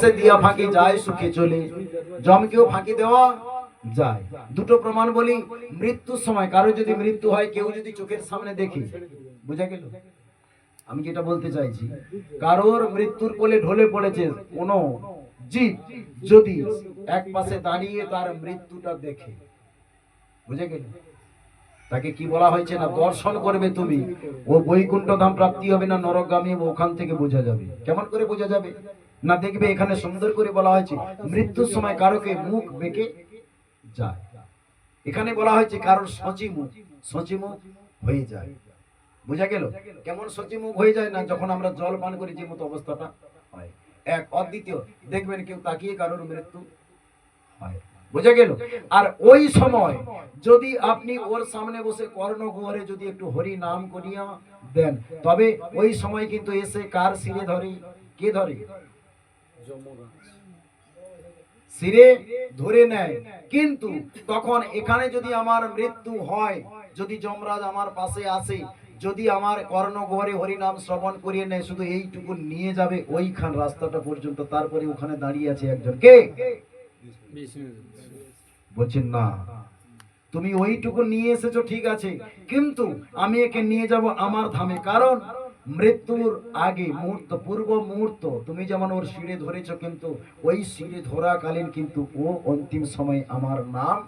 সে দিয়া ফাঁকি যায়, সুখে চলে। জমকেও ফাঁকি দেওয়া যায়। দুটো প্রমাণ বলি, মৃত্যুর সময় কারও যদি মৃত্যু হয়, কেউ যদি চোখের সামনে দেখে, বুঝা গেল? আমি যেটা বলতে চাইছি, কারোর মৃত্যুর কোলে ঢলে পড়েছে কোন জীব যদি এক পাশে দাঁড়িয়ে তার মৃত্যুটা দেখে, বুঝে গেল? তাকে কি বলা হয়েছে না, দর্শন করবে তুমি, ও বৈকুণ্ঠ ধাম প্রাপ্তি হবে না নরকগামী ওখান থেকে বোঝা যাবে। কেমন করে বোঝা যাবে? না দেখবে এখানে সুন্দর করে বলা হয়েছে, মৃত্যুর সময় কারোকে মুখ বেঁকে যায়। এখানে বলা হয়েছে কারোর সচি মুখ সচি মুখ হয়ে যায়। বোঝা গেল? কেমন সচি মুখ হয়ে যায় না যখন আমরা জল পান করি যে মতো অবস্থাটা হয়। এক, অদ্বিতীয়, দেখবেন কেউ তাকিয়ে কারোর মৃত্যু হয়। বোঝা গেল? আর ওই সময় যদি আপনি ওর সামনে বসে কর্ণ গুহরে যদি একটু হরি নাম করিয়া দেন, তবে ওই সময় কিন্তু এসে কার শিরে ধরে? কে ধরে? শিরে ধরে নেয়। কিন্তু তখন এখানে যদি আমার মৃত্যু হয়, যদি যমরাজ আমার পাশে আসে যদি আমার কর্ণগহরে হরিনাম শ্রবণ করিয়ে নেয়, শুধু এইটুকু নিয়ে যাবে ওইখান রাস্তাটা পর্যন্ত, তারপরে ওখানে দাঁড়িয়ে আছে একজন। কে? বলছেন, না। তুমি ওইটুকু নিয়ে এসেছ, ঠিক আছে। কিন্তু আমি একে নিয়ে যাব আমার ধামে। কারণ মৃত্যুর আগে মুহূর্ত, পূর্ব মুহূর্ত, তুমি যেমন ওর শিরে ধরেছ কিন্তু ওই শিরে ধরাকালীন কিন্তু ও অন্তিম সময় আমার নাম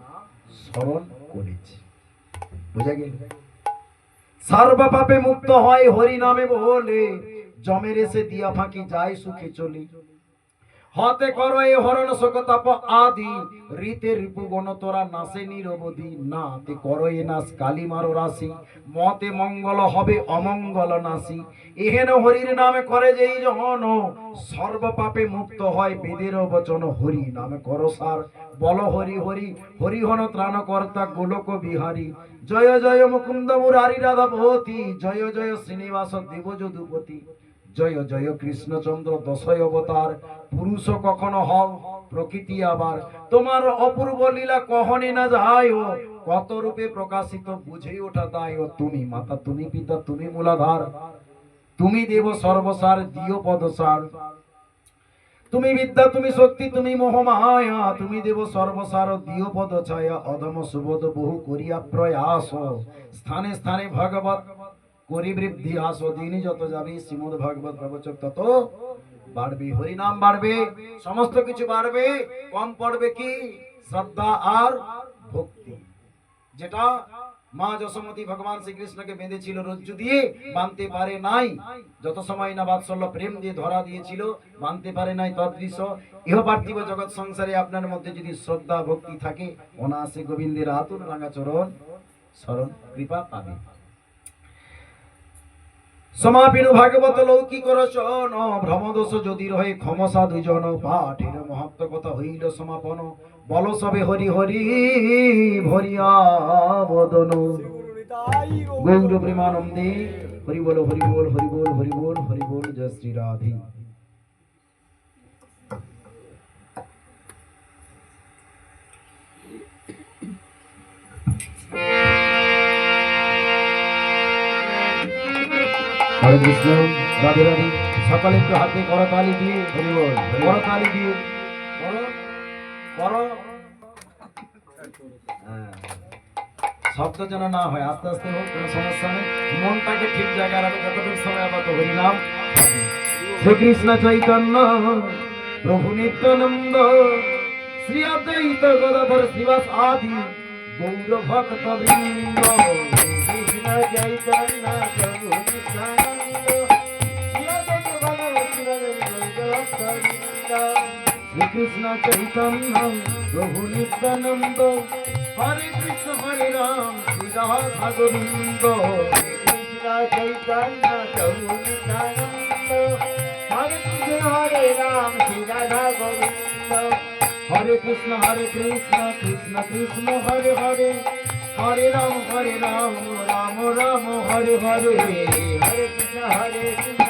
স্মরণ করেছে। বুঝা গেল? সর্বপাপে মুক্ত হয় হরি নামে বলে, জমের এসে দিয়া ফাঁকি যায় সুখে চলি। হতে করো এ হরণ শোকতাপ আদি। রীতে রিপু গণ তোরা নাসে নিরবধি। না তে করো এ নাস কালী মারো রাশি। মতে মঙ্গল হবে অমঙ্গল নাসি এহেন হরির নামে করে যেই জন সর্ব পাপে মুক্ত হয় বেদের বচন। হরি নামে করো সার। বল হরি হরি। হরিহন ত্রাণকর্তা গোলক বিহারী। জয় জয় মুকুন্দ মুরারি রাধা ভবতী জয় জয় শ্রীনিবাস দেব যদুপতি জয় জয় কৃষ্ণচন্দ্র দশয় অবতার, পুরুষ কখনো হও, প্রকৃতি আবার। তোমার অপূর্ব লীলা কহনে না যায় ও কত রূপে প্রকাশিত বুঝে ওঠা দায় ও তুমি, মাতা তুমি, পিতা তুমি মূলাধার। তুমি দেব সর্বসার, দিও পদসার। তুমি বিদ্যা, তুমি শক্তি, তুমি মোহমায়া, তুমি দেব সর্বসার, দিও পদ ছায়া অধম সুবোধ বহু করিয়া প্রয়াস। স্থানে স্থানে ভগবত করি বৃদ্ধি আস, দিনই যত যাবি, শ্রীমদ ভগবত প্রবচক তত বাড়বে। হরিনাম বাড়বে, সমস্ত কিছু বাড়বে, কম পড়বে কি? শ্রদ্ধা আর ভক্তি। যেটা মা যশোমতী ভগবান শ্রীকৃষ্ণকে বেঁধেছিল রজ্জু দিয়ে, বানতে পারে নাই। যত সময় না বাৎসল্য প্রেম দিয়ে ধরা দিয়েছিল, বানতে পারে নাই তদৃশ। ইহ পার্থিব জগৎ সংসারে আপনার মধ্যে যদি শ্রদ্ধা, ভক্তি থাকে অনাসে গোবিন্দের আতুর রাঙাচরণ স্মরণ কৃপা পাবে। সমাপিনু ভাগবত লৌকিক রচন। ভ্রমদোষ যদি রহে, ক্ষমসা দুজন পাঠের মহত্ব কথা হইল সমাপন। বল সবে হরি হরি, ভরিয়া বদন। গৌর প্রেমানন্দে, হরি বল হরি বল হরি বল হরি বল হরি বল, জয় শ্রী রাধে। হরে কৃষ্ণ, রাধে রাধে। সকালে একটু হাতে করতালি দিয়ে হরি করতালি দিয়ে। করো হ্যাঁ। শব্দ যেন না হয়, আস্তে আস্তে হোক, কোনো সমস্যা নেই। মনটাকে ঠিক জায়গায় রাখবে যতটুকু সময় আবার তো হরিনাম। হবে। শ্রীকৃষ্ণ চৈতন্য, প্রভু নিত্যানন্দ, শ্রী অদ্বৈত গদাধর শ্রীবাস আদি গৌর ভক্ত বৃন্দ কৃষ্ণ চৈতন্য, প্রভু নিত্যানন্দ। শ্রীকৃষ্ণ চৈতন্য, প্রভু নিত্যানন্দ, হরে কৃষ্ণ, হরে রাম শ্রী রাধা গোবিন্দ কৃষ্ণ চৈতন্য, প্রভু নিত্যানন্দ, হরে কৃষ্ণ, হরে রাম শ্রী রাধা গোবিন্দ হরে কৃষ্ণ হরে কৃষ্ণ কৃষ্ণ কৃষ্ণ, হরে হরে হরে রাম হরে রাম রাম রাম, হরে হরে হরে কৃষ্ণ হরে কৃষ্ণ।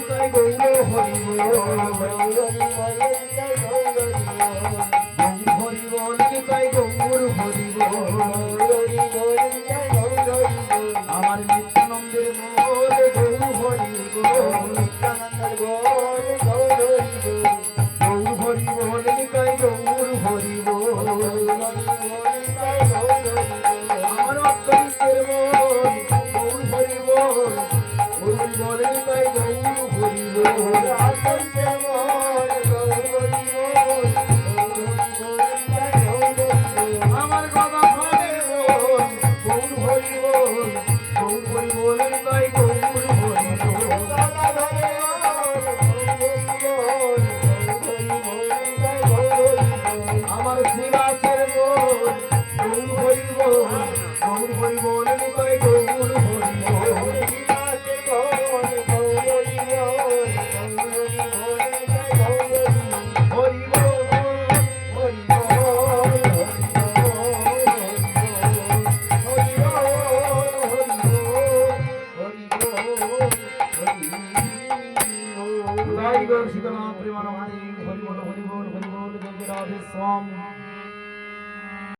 নিতাই গৌর হরি হরি গৌরী আমার শ্রীবাসের বল গৌর হরি বল গৌর হরি বল নিতাই